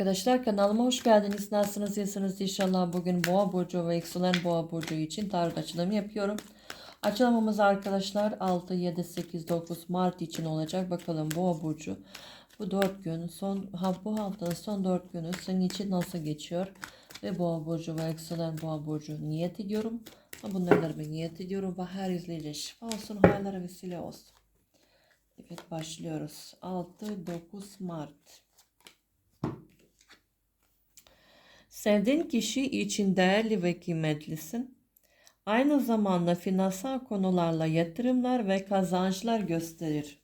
arkadaşlar kanalıma hoş geldiniz. Nasılsınız? İyisiniz inşallah. Bugün Boğa Burcu ve Yükselen Boğa Burcu için tarot açılımı yapıyorum. Açılımımız arkadaşlar 6, 7, 8, 9 Mart için olacak. Bakalım Boğa Burcu bu 4 gün son ha, bu haftanın son 4 günü senin için nasıl geçiyor? Ve Boğa Burcu ve Yükselen Boğa Burcu niyet ediyorum. Bunları ben niyet ediyorum ve her izleyici şifa olsun, hayırlara vesile olsun. Evet başlıyoruz. 6-9 Mart. Sevdiğin kişi için değerli ve kıymetlisin. Aynı zamanda finansal konularla yatırımlar ve kazançlar gösterir.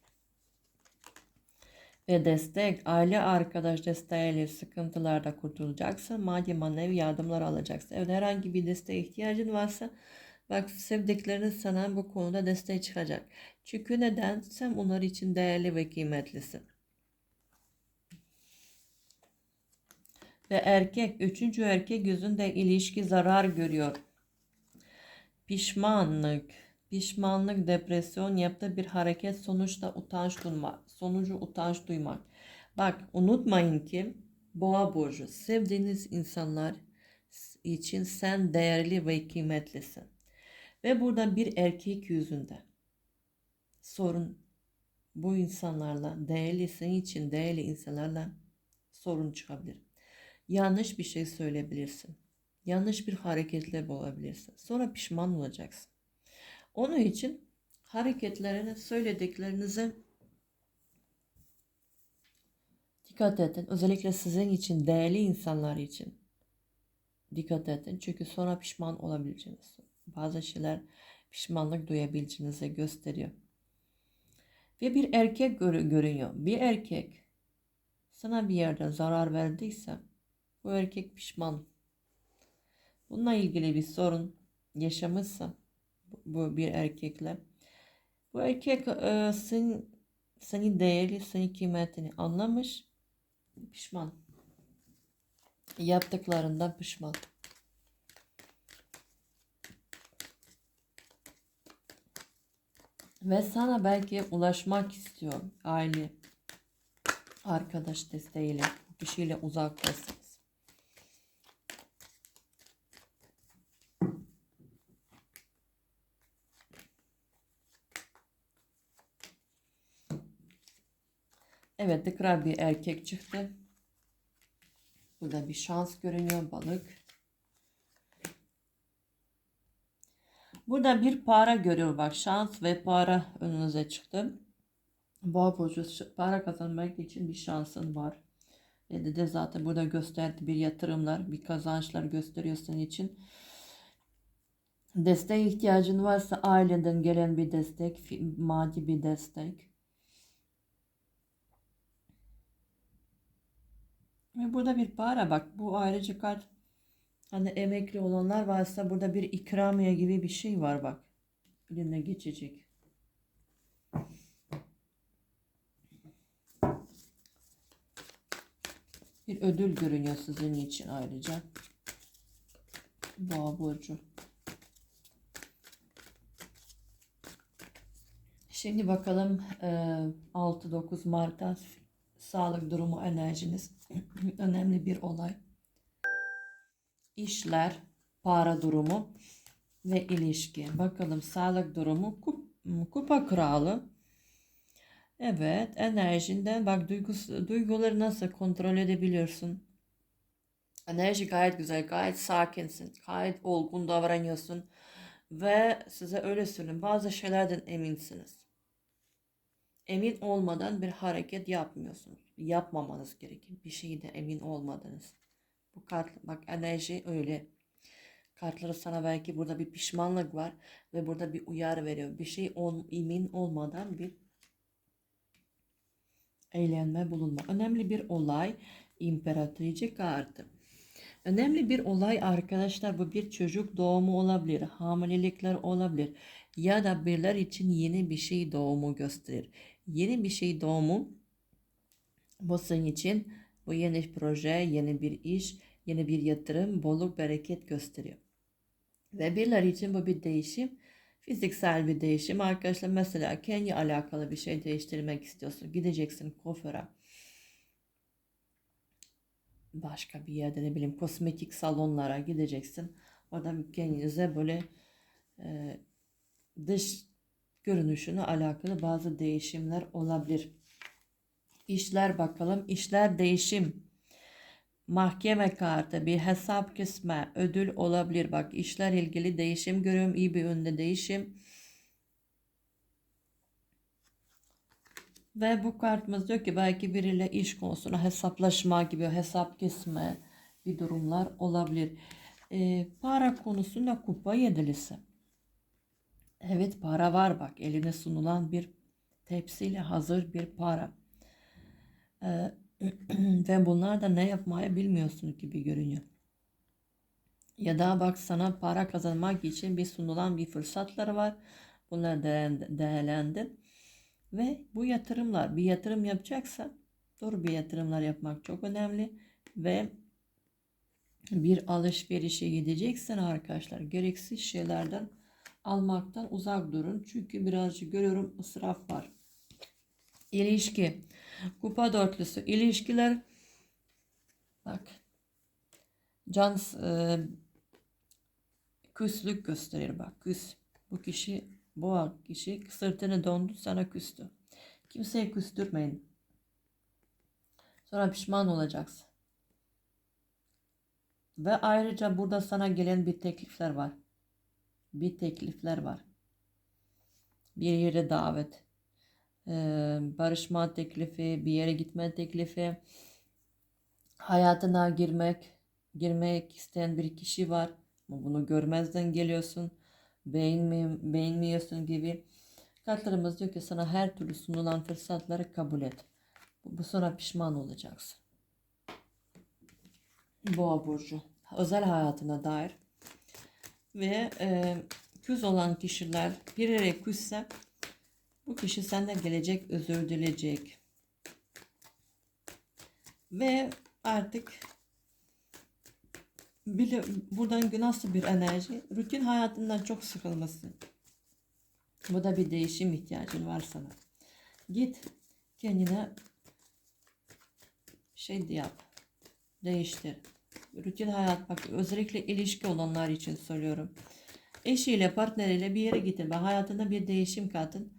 Ve destek, aile arkadaş desteğiyle sıkıntılarda kurtulacaksın. Maddi manevi yardımlar alacaksın. Evde herhangi bir desteğe ihtiyacın varsa bak sevdiklerin sana bu konuda destek çıkacak. Çünkü neden? Sen onlar için değerli ve kıymetlisin. Ve erkek, üçüncü erkek yüzünde ilişki zarar görüyor. Pişmanlık, pişmanlık, depresyon yaptığı bir hareket sonuçta utanç duymak, sonucu utanç duymak. Bak unutmayın ki boğa burcu sevdiğiniz insanlar için sen değerli ve kıymetlisin. Ve burada bir erkek yüzünde sorun bu insanlarla değerli için değerli insanlarla sorun çıkabilir yanlış bir şey söyleyebilirsin. Yanlış bir hareketle bulabilirsin. Sonra pişman olacaksın. Onun için hareketlerine, söylediklerinize dikkat edin. Özellikle sizin için, değerli insanlar için dikkat edin. Çünkü sonra pişman olabileceğiniz. Bazı şeyler pişmanlık duyabileceğinizi gösteriyor. Ve bir erkek gör görünüyor. Bir erkek sana bir yerde zarar verdiyse bu erkek pişman. Bununla ilgili bir sorun yaşamışsa bu bir erkekle bu erkek e, sen, senin değerli, senin kıymetini anlamış, pişman. Yaptıklarından pişman. Ve sana belki ulaşmak istiyor aile, arkadaş desteğiyle, kişiyle uzaktasın. Evet tekrar bir erkek çıktı. Burada bir şans görünüyor balık. Burada bir para görüyor bak şans ve para önünüze çıktı. Boğa burcu para kazanmak için bir şansın var. Dedi de zaten burada gösterdi bir yatırımlar, bir kazançlar gösteriyor senin için. Desteğe ihtiyacın varsa aileden gelen bir destek, maddi bir destek. Ve burada bir para bak. Bu ayrıca kart hani emekli olanlar varsa burada bir ikramiye gibi bir şey var bak. Eline geçecek. Bir ödül görünüyor sizin için ayrıca. Boğa burcu. Şimdi bakalım 6-9 Mart'ta sağlık durumu enerjiniz önemli bir olay. İşler, para durumu ve ilişki. Bakalım sağlık durumu kup, kupa kralı. Evet enerjinden bak duygus, duyguları nasıl kontrol edebiliyorsun. Enerji gayet güzel, gayet sakinsin, gayet olgun davranıyorsun. Ve size öyle söyleyeyim bazı şeylerden eminsiniz emin olmadan bir hareket yapmıyorsunuz. Yapmamanız gerekir. Bir şeyde emin olmadınız. Bu kart bak enerji öyle. Kartları sana belki burada bir pişmanlık var ve burada bir uyarı veriyor. Bir şey ol, emin olmadan bir eğlenme bulunma. Önemli bir olay imparatrice kartı. Önemli bir olay arkadaşlar bu bir çocuk doğumu olabilir, hamilelikler olabilir ya da birler için yeni bir şey doğumu gösterir. Yeni bir şey doğumu bu senin için bu yeni proje, yeni bir iş, yeni bir yatırım, bolluk, bereket gösteriyor. Ve birler için bu bir değişim, fiziksel bir değişim. Arkadaşlar mesela kendi alakalı bir şey değiştirmek istiyorsun. Gideceksin kuaföre başka bir yerde ne bileyim kosmetik salonlara gideceksin. Orada kendinize böyle e, dış görünüşüne alakalı bazı değişimler olabilir. İşler bakalım. İşler değişim. Mahkeme kartı bir hesap kısmı ödül olabilir. Bak işler ilgili değişim görüyorum. iyi bir yönde değişim. Ve bu kartımız diyor ki belki biriyle iş konusuna hesaplaşma gibi hesap kesme bir durumlar olabilir. Ee, para konusunda kupa yedilisi. Evet para var bak eline sunulan bir tepsiyle hazır bir para. Ee, ve bunlar da ne yapmayı bilmiyorsun gibi görünüyor. Ya da bak sana para kazanmak için bir sunulan bir fırsatları var. Bunları değerlendir. Ve bu yatırımlar bir yatırım yapacaksa doğru bir yatırımlar yapmak çok önemli. Ve bir alışverişe gideceksen arkadaşlar gereksiz şeylerden almaktan uzak durun. Çünkü birazcık görüyorum ısraf var. İlişki. Kupa dörtlüsü. İlişkiler bak can e, küslük gösterir bak küs. Bu kişi bu kişi sırtını döndü sana küstü. Kimseye küstürmeyin. Sonra pişman olacaksın. Ve ayrıca burada sana gelen bir teklifler var. Bir teklifler var. Bir yere davet. Ee, barışma teklifi, bir yere gitme teklifi. Hayatına girmek, girmek isteyen bir kişi var. Bunu görmezden geliyorsun. Beğenmi, beğenmiyorsun gibi. Kartlarımız diyor ki sana her türlü sunulan fırsatları kabul et. Bu sonra pişman olacaksın. Boğa burcu. Özel hayatına dair. Ve e, küs olan kişiler bir yere küsse bu kişi senden gelecek özür dileyecek. Ve artık bile buradan nasıl bir enerji? Rutin hayatından çok sıkılması. Bu da bir değişim ihtiyacın var sana. Git kendine şey yap. Değiştir. Rutin hayat bak özellikle ilişki olanlar için söylüyorum. Eşiyle partneriyle bir yere gidin. Bak hayatında bir değişim katın.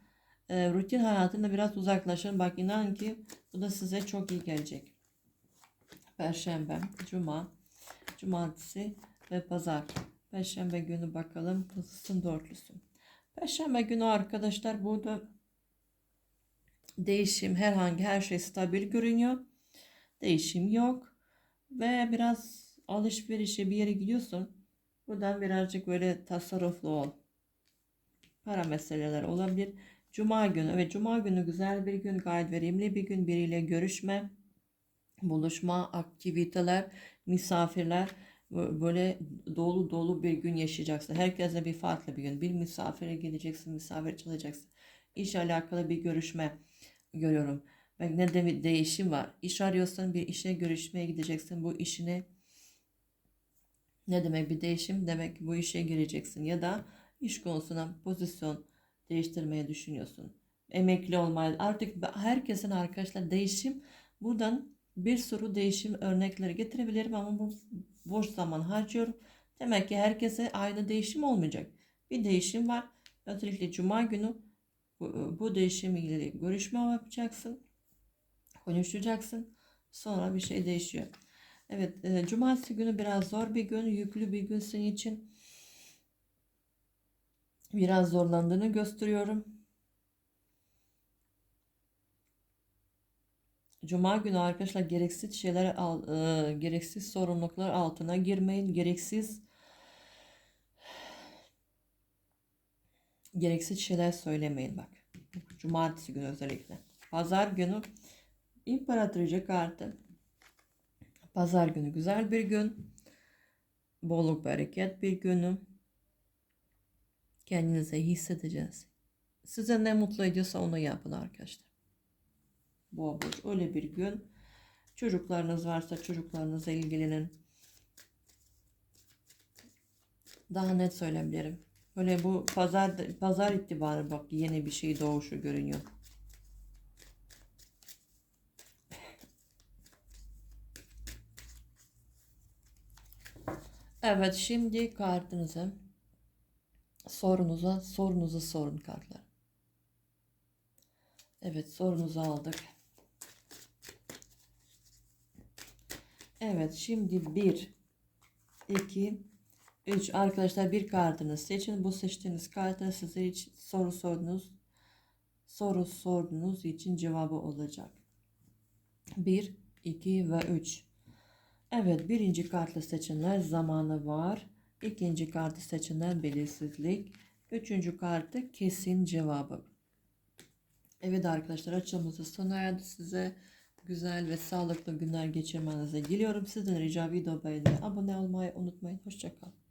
E, rutin hayatında biraz uzaklaşın. Bak inan ki bu da size çok iyi gelecek. Perşembe, Cuma, Cumartesi ve Pazar. Perşembe günü bakalım. Tılsım dörtlüsü. Perşembe günü arkadaşlar burada değişim herhangi her şey stabil görünüyor. Değişim yok. Ve biraz alışverişe bir yere gidiyorsun. Buradan birazcık böyle tasarruflu ol. Para meseleler olabilir. Cuma günü ve Cuma günü güzel bir gün, gayet verimli bir gün. Biriyle görüşme, buluşma, aktiviteler, misafirler böyle dolu dolu bir gün yaşayacaksın. Herkese bir farklı bir gün. Bir misafire gideceksin, misafir çalacaksın. İş alakalı bir görüşme görüyorum. Bak ne de değişim var. İş arıyorsan bir işe görüşmeye gideceksin. Bu işine ne demek bir değişim? Demek ki bu işe gireceksin. Ya da iş konusuna pozisyon değiştirmeye düşünüyorsun. Emekli olmaya artık herkesin arkadaşlar değişim buradan bir sürü değişim örnekleri getirebilirim ama bu boş zaman harcıyorum. Demek ki herkese aynı değişim olmayacak. Bir değişim var. Özellikle cuma günü bu, bu değişimle ilgili görüşme yapacaksın. Konuşacaksın. Sonra bir şey değişiyor. Evet, e, cumartesi günü biraz zor bir gün, yüklü bir gün senin için. Biraz zorlandığını gösteriyorum. Cuma günü arkadaşlar gereksiz şeyler e, gereksiz sorumluluklar altına girmeyin. Gereksiz gereksiz şeyler söylemeyin bak. Cumartesi günü özellikle. Pazar günü İmparatoriçe kartı. Pazar günü güzel bir gün. Bolluk bereket bir günü. Kendinize hissedeceğiz. Size ne mutlu ediyorsa onu yapın arkadaşlar. Boğa burcu öyle bir gün. Çocuklarınız varsa çocuklarınızla ilgilenin. Daha net söyleyebilirim. Böyle bu pazar pazar itibarı bak yeni bir şey doğuşu görünüyor. Evet şimdi kartınızı sorunuza sorunuzu sorun kartlar. Evet sorunuzu aldık. Evet şimdi 1 2 3 arkadaşlar bir kartını seçin. Bu seçtiğiniz kartın size hiç soru sordunuz soru sorduğunuz için cevabı olacak. 1 2 ve 3 Evet birinci kartı seçenler zamanı var. İkinci kartı seçenler belirsizlik. Üçüncü kartı kesin cevabı. Evet arkadaşlar açılımızı sona erdi. Size güzel ve sağlıklı günler geçirmenizi diliyorum. Sizden rica video beğenmeyi, abone olmayı unutmayın. Hoşçakalın.